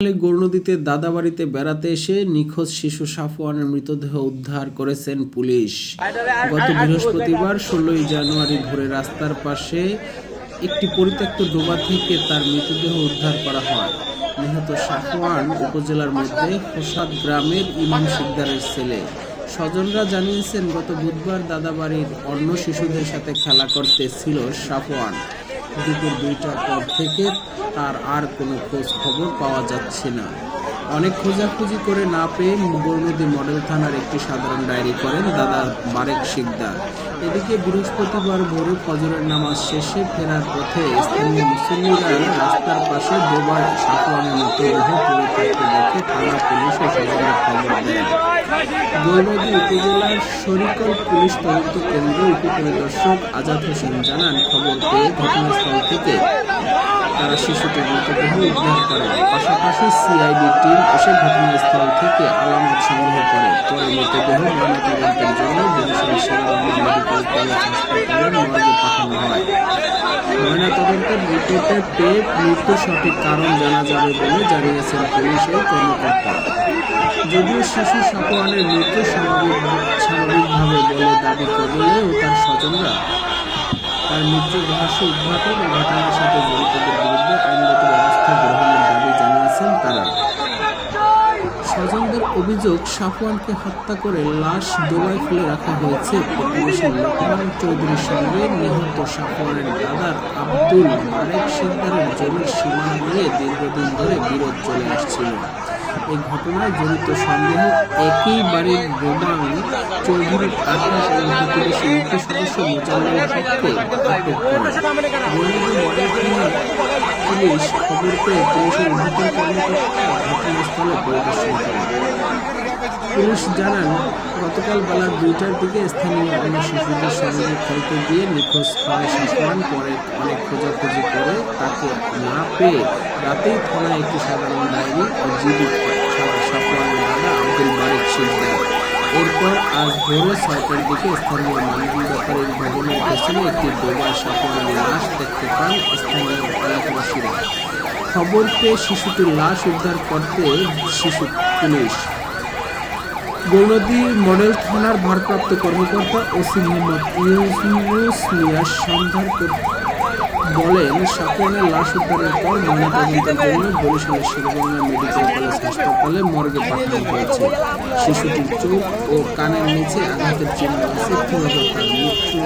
গৌরনদীতে দাদাবাড়িতে বেড়াতে এসে নিখোঁজ শিশু সাফওয়ানের মৃতদেহ উদ্ধার করেছেন পুলিশ। গত বৃহস্পতিবার ষোলোই জানুয়ারি ভোরে রাস্তার পাশে একটি পরিত্যক্ত ডোবা থেকে তার মৃতদেহ উদ্ধার করা হয়। নিহত সাফওয়ান উপজেলার মধ্যে হোসাদ গ্রামের ইমাম সিকদারের ছেলে। স্বজনরা জানিয়েছেন, গত বুধবার দাদাবাড়ির অন্য শিশুদের সাথে খেলা করতে ছিল সাফওয়ান। দুপুর দুইটার পর থেকে তার আর কোনো খোঁজ খবর পাওয়া যাচ্ছে না। অনেক খোঁজাখুঁজি করে না পেয়ে বর্ণদী মডেল থানার একটি সাধারণ ডায়েরি করেন দাদা বারেক শিকদার। এদিকে বৃহস্পতিবার ভোরে ফজরের নামাজ শেষে ফেরার পথে স্থানীয় মুসলিমরা রাস্তার পাশে ডোবায় সাফওয়ানের মৃতদেহ পড়ে থাকতে দেখে থানা পুলিশ ও খবর দেন গৌরদী উপজেলার শরিকল পুলিশ তদন্ত কেন্দ্র উপপরিদর্শক আজাদ হোসেন জানান, খবর পেয়ে ঘটনাস্থল থেকে তারা শিশুটির মৃতদেহ উদ্ধার করে পাশাপাশি সিআইডি টিম এসে ঘটনাস্থল থেকে আলামত সংগ্রহ করে। পরে মৃতদেহ ময়নাতদন্তের জন্য বরিশাল শেরেবাংলা মেডিকেল কলেজ হাসপাতালের মর্গে পাঠানো হয়। ময়নাতদন্তের রিপোর্টে পেয়ে মৃত্যুর সঠিক কারণ জানা যাবে বলে জানিয়েছেন পুলিশের কর্মকর্তা। যদিও শিশু সাপোয়ানের মৃত্যু স্বাভাবিক স্বাভাবিকভাবে বলে দাবি করলেও তার স্বজনরা তার মৃত্যুর রহস্য উদ্ঘাটন ও ঘটনার সাথে জড়িতদের বিরুদ্ধে আইনগত ব্যবস্থা গ্রহণের দাবি জানিয়েছেন তারা। স্বজনদের অভিযোগ, সাফওয়ানকে হত্যা করে লাশ ডোবায় ফেলে রাখা হয়েছে। প্রতিবেশী লোকমান চৌধুরীর সঙ্গে নিহত সাফওয়ানের দাদার আব্দুল মারেক সিকদারের জমির সীমানা নিয়ে দীর্ঘদিন ধরে বিরোধ চলে আসছিল। এই ঘটনায় জড়িত সন্দেহ একই বাড়ির রোমান চৌধুরীর আঠাশ এবং প্রতিবেশী ইউপি সদস্য মোজাম্মেল হককে আটক করে পুলিশ খবর পেয়ে পুলিশের ঊর্ধ্বতন কর্মকর্তা ঘটনাস্থলে পরিদর্শন করেন। পুলিশ জানান, গতকাল বেলা দুইটার দিকে স্থানীয় অন্য শিশুদের সঙ্গে খেলতে গিয়ে নিখোঁজ হয় সাফওয়ান পরে অনেক খোঁজাখুঁজি করে তাকে না পেয়ে রাতেই থানায় একটি সাধারণ ডায়েরি ও জিডি সাফওয়ানের দাদা আব্দুল বারিক শিকদার এরপর আজ ভোরে ছয়টার দিকে স্থানীয় মানবী ব্যাপারীর ভবনের পেছনে একটি ডোবার সাফওয়ানের লাশ দেখতে পান স্থানীয় এলাকাবাসীরা। খবর পেয়ে শিশুটির লাশ উদ্ধার করতে শিশু পুলিশ। গৌরদী মডেল থানার ভারপ্রাপ্ত কর্মকর্তা ওসি মোহাম্মদ ইউনুস মিয়া সন্ধান কর- বলেন সাফওয়ানের লাশ উদ্ধারের পর ময়নাতদন্তের জন্য বরিশালের শেরেবাংলা মেডিকেল কলেজ হাসপাতালে মর্গে পাঠানো হয়েছে। শিশুটির চোখ ও কানের নিচে আঘাতের চিহ্ন আছে ফলে তার মৃত্যু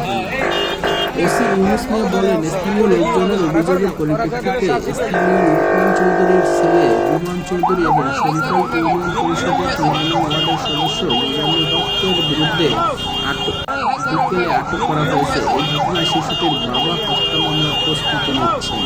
ওসি ইউনুস বলেন, স্থানীয় লোকজনের অভিযোগের পরিপ্রেক্ষিতে স্থানীয় লোকমান চৌধুরীর ছেলে রুমান চৌধুরী এবং শরিফল ইউনিয়ন পরিষদের নয় ওয়ার্ডের সদস্য হকের বিরুদ্ধে আটক বিকেলে আটক করা হয়েছে। এই ঘটনায় শিশুটির বাবা হত্যা মামলার প্রস্তুতি নিচ্ছেন